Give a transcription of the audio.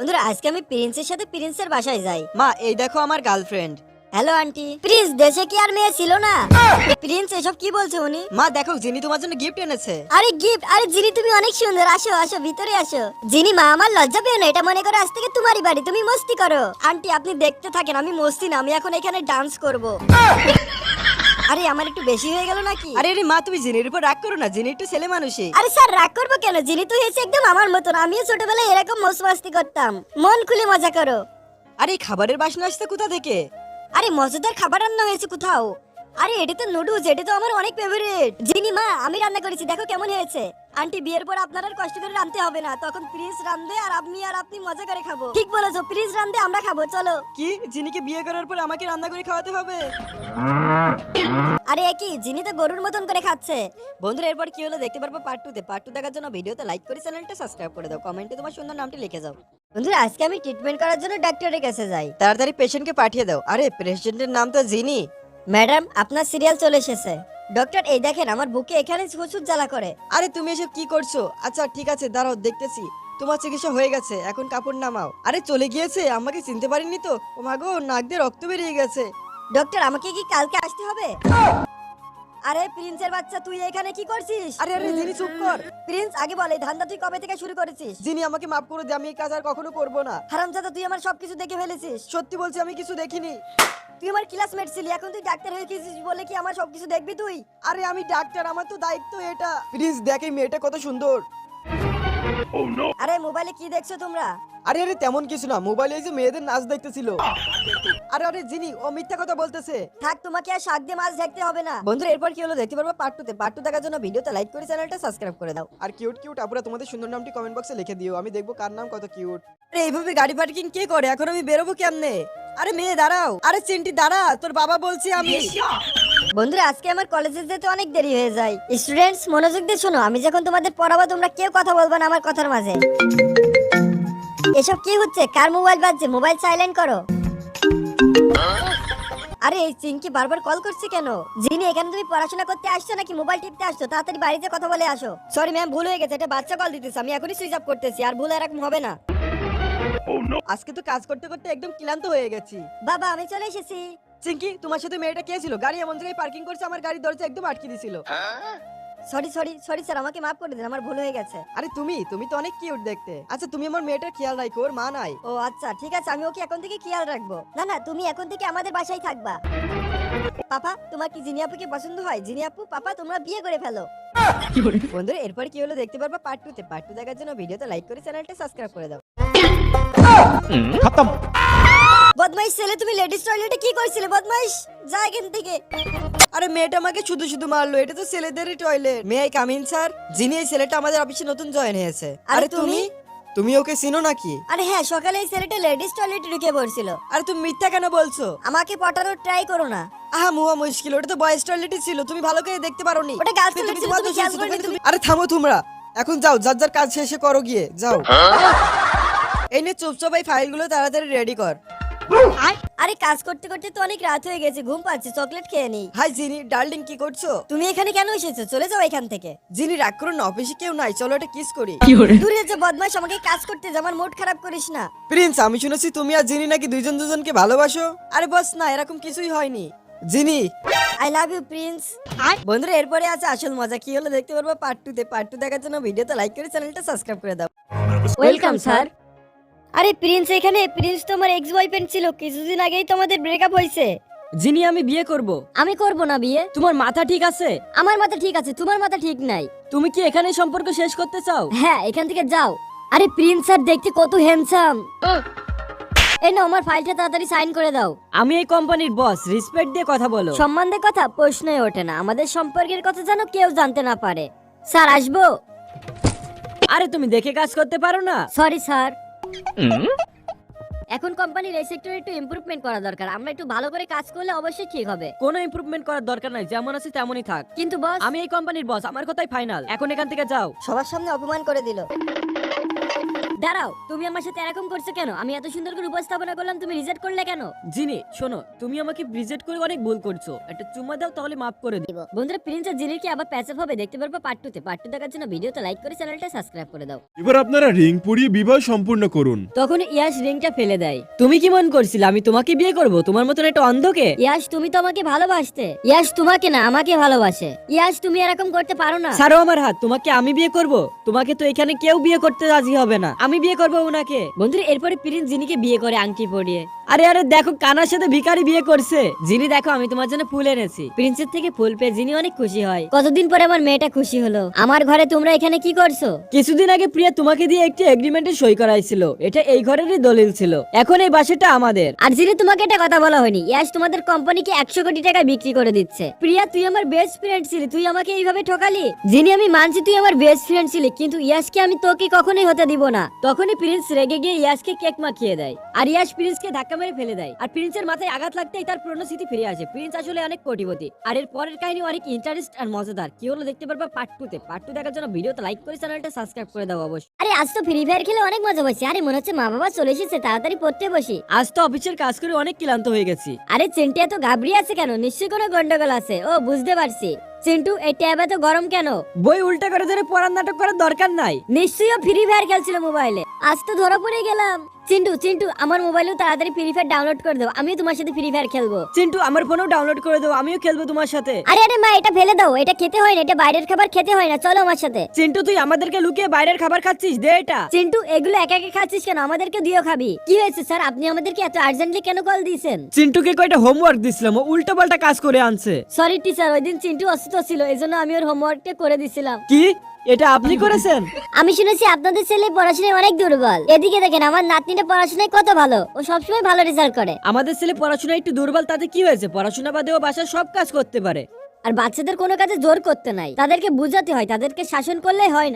বন্ধুরা আজকে আমি প্রিন্সের সাথে প্রিন্সের বাসায় যাই। মা এই দেখো আমার গার্লফ্রেন্ড হ্যালো আন্টি। প্রিন্স দেশে কি আর মেয়ে ছিল না? প্রিন্স এসব কি বলছে উনি? মা দেখো যিনি তোমার জন্য গিফট এনেছে। আরে গিফট আরে জিনি তুমি অনেক সুন্দর। আসো আসো ভিতরে আসো। জিনি মা আমার লজ্জা পেও না। এটা মনে করো আজ থেকে তোমারই বাড়ি। তুমি মস্তি করো। আন্টি আপনি দেখতে থাকেন। আমি মস্তি না। আমি এখন এখানে ডান্স করব। আরে আমার একটু বেশি হয়ে গেল নাকি? আরে আরে মা তুমি জিনির উপর রাগ করো না জিনি একটু ছেলে মানুষই আরে স্যার রাগ করব কেন? জিনি তো হয়েছে একদম আমার মতন। আমিও ছোটবেলায় এরকম মোস মাস্তি করতাম। মন খুলে মজা করো। আরে এই খাবারের বাসনা আসছে কোথা থেকে? আরে মজাদার খাবার রান্না হয়েছে কোথাও? আরে এটা তো নুডলস এটা তো আমার অনেক ফেভারিট জিনি মা আমি রান্না করেছি দেখো কেমন হয়েছে। আন্টি বিয়ের পর আপনার আর কষ্ট করে রাঁধতে হবে না তখন প্রিন্স রাঁধবে আর আপনি আর আপনি মজা করে খাব। ঠিক বলেছ প্রিন্স রাঁধবে আমরা খাব চলো। কি? জিনিকে বিয়ে করার পর আমাকে রান্না করে খাওয়াতে হবে? আরে একই জিনি তো গরুর মতন করে খাচ্ছে। বন্ধুরা এরপর কি হলো দেখতে পারব পার্ট টু তে। পার্ট টু দেখার জন্য ভিডিওতে লাইক করে চ্যানেলটা সাবস্ক্রাইব করে দাও। কমেন্টে তোমার সুন্দর নামটি লিখে যাও। বন্ধুরা আজকে আমি ট্রিটমেন্ট করার জন্য ডাক্তারের কাছে যাই। তাড়াতাড়ি পেশেন্টকে পাঠিয়ে দাও। আরে পেশেন্টের নাম তো জিনি। ম্যাডাম আপনার সিরিয়াল চলে এসেছে। ডক্টর এই দেখেন আমার বুকে এখানে প্রচুর জ্বালা করে। আরে তুমি এসব কি করছ? আচ্ছা ঠিক আছে দাঁড়াও দেখতেছি। তোমার চিকিৎসা হয়ে গেছে এখন কাপড় নামাও। আরে চলে গিয়েছে আমাকে চিনতে পারিনি তো? ও মাগো নাক দিয়ে রক্ত বেরিয়ে গেছে। ডক্টর আমাকে কি কালকে আসতে হবে? আরে প্রিন্সের বাচ্চা তুই এখানে কি করছিস? আরে আরে জিনি চুপ কর। প্রিন্স আগে বলে ধান্দা তুই কবে থেকে শুরু করেছিস? জিনি আমাকে মাফ করে দে আমি এই কাজ আর কখনো করব না। হারামজাদা তুই আমার সবকিছু দেখে ফেলেছিস। সত্যি বলছি আমি কিছু দেখিনি। তুই আমার ক্লাসমেট ছিলি এখন তুই ডাক্তার হয়ে গেছিস বলে কি আমার সবকিছু দেখবি তুই? আরে আমি ডাক্তার আমার তো দায়িত্ব এটা। প্লিজ দেখ এই মেয়েটা কত সুন্দর। আরে মোবাইলে কি দেখছ তোমরা? আরে আরে তেমন কিছু না মোবাইলে এই যে মেয়েদের নাচ দেখতেছিল। আরে আরে জিনি ও মিথ্যা কথা বলতেছে। থাক তোমাকে আর শাক দিয়ে মাছ দেখতে হবে না। বন্ধুরা এরপর কি হলো দেখতে পারব? পার্ট টু তে। পার্ট টু দেখার জন্য ভিডিওতে লাইক করে চ্যানেলটা সাবস্ক্রাইব করে দাও। আর কিউট কিউট আপুরা তোমাদের সুন্দর নামটি কমেন্ট বক্সে লিখে দিও। আমি দেখব কার নাম কত কিউট আরে এইভাবে গাড়ি পার্কিং কে করে? এখন আমি বেরোবো কেমনে? আরে মেয়ে দাঁড়াও। আরে চিন্টি দাঁড়া। তোর বাবা বলছি আমি। বন্ধুরা আজকে আমার কলেজে যেতে অনেক দেরি হয়ে যায়। স্টুডেন্টস মনোযোগ দিয়ে শোনো। আমি যখন তোমাদের পড়াবো তোমরা কেউ কথা বলবে না আমার কথার মাঝে। এসব কি হচ্ছে? কার মোবাইল বাজছে? মোবাইল সাইলেন্ট করো। আরে এই চিঙ্কি বারবার কল করছে কেন? জিনি এখানে তুমি পড়াশোনা করতে আসছো নাকি? মোবাইল টিপতে আসছো? তাড়াতাড়ি বাড়িতে কথা বলে আসো। সরি ম্যাম ভুল হয়ে গেছে। এটা বাচ্চা কল দিতেছে। আমি এখনই সুইচ অফ করতেছি। আর ভুল এরকম হবে না। আজকে তো কাজ করতে করতে একদম ক্লান্ত হয়ে গেছি। বাবা আমি চলে এসেছি। চিঙ্কি তোমার সাথে মেয়েটা কে ছিল? গাড়ি এমন জায়গায় পার্কিং করছে আমার গাড়ির দরজা একদম আটকে দিছিল। সরি সরি সরি স্যার আমাকে মাফ করে দিন আমার ভুল হয়ে গেছে। আরে তুমি তুমি তো অনেক কিউট দেখতে। আচ্ছা তুমি আমার মেয়েটার খেয়াল রাখো ওর মা নাই। ও আচ্ছা ঠিক আছে আমি ওকে এখন থেকে খেয়াল রাখব। না না তুমি এখন থেকে আমাদের বাসায় থাকবা। পাপা তোমার কি জিনি আপুকে পছন্দ হয়? জিনি আপু পাপা তোমরা বিয়ে করে ফেলো। বন্ধুরা এরপর কি হলো দেখতে পারবা পার্ট টু তে। পার্ট টু দেখার জন্য ভিডিওতে লাইক করে চ্যানেলটা সাবস্ক্রাইব করে দাও। বদমাইশ ছেলে তুমি লেডিস টয়লেটে কি করছিলে? বদমাইশ যা এখান থেকে। আরে মেয়েটা আমাকে শুধু শুধু মারলো এটা তো ছেলেদেরই toilet may I come in sir যিনি এই ছেলেটা আমাদের অফিসে নতুন জয়েন হয়েছে। আরে তুমি? তুমি? ওকে চিনো নাকি? আরে হ্যাঁ সকালে এই ছেলেটা লেডিস টয়লেটে ঢুকে পড়ছিল। আরে তুমি মিথ্যা কেন বলছো? আমাকে পটানোর ট্রাই করো না। আহা মুয়া মুশকিল ওটা তো বয়েজ টয়লেটই ছিল তুমি ভালো করে দেখতে পারোনি। ওটা girls তুমি- toilet ছিল, তুমি খেয়াল করিনি, তুমি- আরে থামো তোমরা। এখন যাও যার যার কাজ শেষে করো গিয়ে যাও। এই নে চুপচাপ এই ফাইলগুলো তাড়াতাড়ি রেডি কর। আরে কাজ করতে করতে তো অনেক রাত হয়ে গেছে ঘুম পাচ্ছে চকলেট খেয়ে নেই। হাই জিনি ডার্লিং কি করছ? তুমি এখানে কেন এসেছ? চলে যাও এখান থেকে। জিনি রাগ করো না অফিসে কেউ নাই চলো একটা কিস করি। দূরে যে বদমাইশ আমাকে কাজ করতে যা আমার মুড খারাপ করিস না। প্রিন্স আমি শুনেছি তুমি আর জিনি নাকি দুইজন দুজনকে ভালোবাসো। আরে বস না এরকম কিছুই হয়নি। জিনি। I love you Prince. বন্ধুরা এরপরে আছে আসল মজা। কি হলো দেখতে পারব? পার্ট টু তে পার্ট টু দেখার জন্য ভিডিওতে লাইক করে চ্যানেলটা সাবস্ক্রাইব করে দাও। ওয়েলকাম স্যার আরে প্রিন্স এখানে প্রিন্স তো আমার এক্স বয়ফ্রেন্ড ছিল কিছুদিন আগেই তোমাদের ব্রেকআপ হয়েছে। যিনি আমি বিয়ে করব। আমি করব না বিয়ে। তোমার মাথা ঠিক আছে? আমার মাথা ঠিক আছে তোমার মাথা ঠিক নাই। তুমি কি এখানে সম্পর্ক শেষ করতে চাও? হ্যাঁ এখান থেকে যাও। আরে প্রিন্স স্যার দেখতে কত হ্যান্ডসাম এই নাও আমার ফাইলটা তাড়াতাড়ি সাইন করে দাও। আমি এই কোম্পানির বস রেসপেক্ট দিয়ে কথা বলো। সম্বন্ধের কথা প্রশ্নই ওঠে না আমাদের সম্পর্কের কথা যেন কেউ জানতে না পারে। স্যার আসব? আরে তুমি দেখে কাজ করতে পারো না। সরি স্যার এখন কোম্পানির এই সেক্টরে একটু ইমপ্রুভমেন্ট করা দরকার। আমরা একটু ভালো করে কাজ করলে অবশ্যই ঠিক হবে। কোন ইমপ্রুভমেন্ট করার দরকার নাই যেমন আছে তেমনই থাক। কিন্তু বস আমি এই কোম্পানির বস আমার কথাই ফাইনাল এখন এখান থেকে যাও। সবার সামনে অপমান করে দিল। দাঁড়াও তুমি আমার সাথে এরকম করছ কেন? আমি এত সুন্দর করে উপস্থাপনা করলাম তুমি রিজেক্ট করলে কেন? জিনি শোনো তুমি আমাকে রিজেক্ট করে অনেক ভুল করছ। একটা চুম্মা দাও তাহলে মাফ করে দিই বন্ধুরা প্রিন্স আর জিনির কি আবার প্যাচআপ হবে? দেখতে পারব পার্ট টুতে পার্ট টু দেখার জন্য ভিডিওতে লাইক করে চ্যানেলটা সাবস্ক্রাইব করে দাও। এবার আপনারা রিং পরিয়ে বিবাহ সম্পূর্ণ করুন। তখন ইয়াস রিংটা ফেলে দেয়। তুমি কি মন করছিলে? আমি তোমাকে বিয়ে করব? তোমার মতন একটা অন্ধকে? ইয়াশ তুমি তো আমাকে ভালোবাসতে। ইয়াশ তোমাকে না আমাকে ভালোবাসে। ইয়াশ তুমি এরকম করতে পারো না। ছাড়ো আমার হাত তোমাকে আমি বিয়ে করব? তোমাকে তো এখানে কেউ বিয়ে করতে রাজি হবে না। আমি বিয়ে করব ওনাকে। বন্ধুরা এরপরে প্রিন্স জিনিকে বিয়ে করে আংটি পরিয়ে। আরে আরে দেখো কানার সাথে ভিখারি বিয়ে করছে। জিনি দেখো আমি তোমার জন্য ফুল এনেছি। প্রিন্সের থেকে ফুল পেয়ে জিনি অনেক খুশি হয়। কতদিন পরে আমার মেয়েটা খুশি হলো? আমার ঘরে তোমরা এখানে কি করছ? কিছুদিন আগে প্রিয়া তোমাকে দিয়ে একটি এগ্রিমেন্টে সই করাইছিল। এটা এই ঘরেরই দলিল ছিল। এখন এই বাসাটা আমাদের। আর জিনি তোমাকে একটা কথা বলা হয়নি ইয়াশ তোমাদের কোম্পানিকে একশো কোটি টাকা বিক্রি করে দিচ্ছে। প্রিয়া তুই আমার বেস্ট ফ্রেন্ড ছিলি তুই আমাকে এইভাবে ঠকালি? যিনি আমি মানছি তুই আমার বেস্ট ফ্রেন্ড ছিলি কিন্তু ইয়াশকে আমি তোকে কখনোই হতে দিব না। তখনই প্রিন্স রেগে গিয়ে ইয়াসকে কেক মাখিয়ে দেয়। আর ইয়াস প্রিন্সকে ধাক্কা মেরে ফেলে দেয়। আর প্রিন্সের মাথায় আঘাত লাগতেই তার পুরনো স্মৃতি ফিরে আসে। প্রিন্স আসলে অনেক কোটিপতি। আর এর পরের কাহিনী অনেক ইন্টারেস্ট আর মজাদার। কি হলো দেখতে পারবা পার্ট টু তে। পার্ট টু দেখার জন্য ভিডিওতে লাইক করে চ্যানেলটা সাবস্ক্রাইব করে দাও অবশ্যই। আরে আজ তো ফ্রি ফায়ার খেলে অনেক মজা পাচ্ছি আরে মনে হচ্ছে মা বাবা চলে এসেছে তাড়াতাড়ি পড়তে বসি। আজ তো অফিসের কাজ করে অনেক ক্লান্ত হয়ে গেছি। আরে চিন্টু এত ঘাবড়ি আছে কেন? নিশ্চয়ই কোনো গন্ডগোল আছে। ও বুঝতে পারছি। চিন্টু এই ট্যাব তো গরম কেন? বই উল্টা করে ধরে পড়ার নাটক করার দরকার নাই। নিশ্চয়ই ফ্রি ফায়ার খেলছিল মোবাইলে আজ তো ধরা পড়ে গেলাম। চিন্টু চিন্টু আমার মোবাইলেও তাড়াতাড়ি ফ্রি ফায়ার ডাউনলোড করে দাও। আমিও তোমার সাথে ফ্রি ফায়ার খেলব। চিন্টু আমার ফোনেও ডাউনলোড করে দাও আমিও খেলব তোমার সাথে। আরে আরে মা এটা ফেলে দাও এটা খেতে হয় না এটা বাইরের খাবার খেতে হয় না চলো আমার সাথে। চিন্টু তুই আমাদেরকে লুকিয়ে বাইরের খাবার খাচ্ছিস দে এটা। চিন্টু এগুলো একা একা খাচ্ছিস কেন? আমাদেরকে দিও খাবি। কি হয়েছে স্যার? আপনি আমাদেরকে এত আর্জেন্টলি কেন কল দিয়েছেন? চিন্টুকে কয়টা হোমওয়ার্ক দিছিলাম ও উল্টো পাল্টা কাজ করে আনছে। সরি টিচার ওই দিন চিন্টু অসুস্থ ছিল এই জন্য আমি ওর হোমওয়ার্কটা করে দিছিলাম। কি? এটা আপনি করেছেন? আমি শুনেছি আপনাদের ছেলে পড়াশোনায় অনেক দুর্বল। এদিকে দেখেন আমার নাতনিটা পড়াশোনায় কত ভালো। ও সবসময় ভালো রেজাল্ট করে। আমাদের ছেলে পড়াশোনা একটু দুর্বল তাতে কি হয়েছে? পড়াশোনা বাদে ও বাসার সব কাজ করতে পারে। আর বাচ্চাদের কোনো কাজে জোর করতে নাই। তাদেরকে বুঝাতে হয় তাদেরকে শাসন করলে হয় না।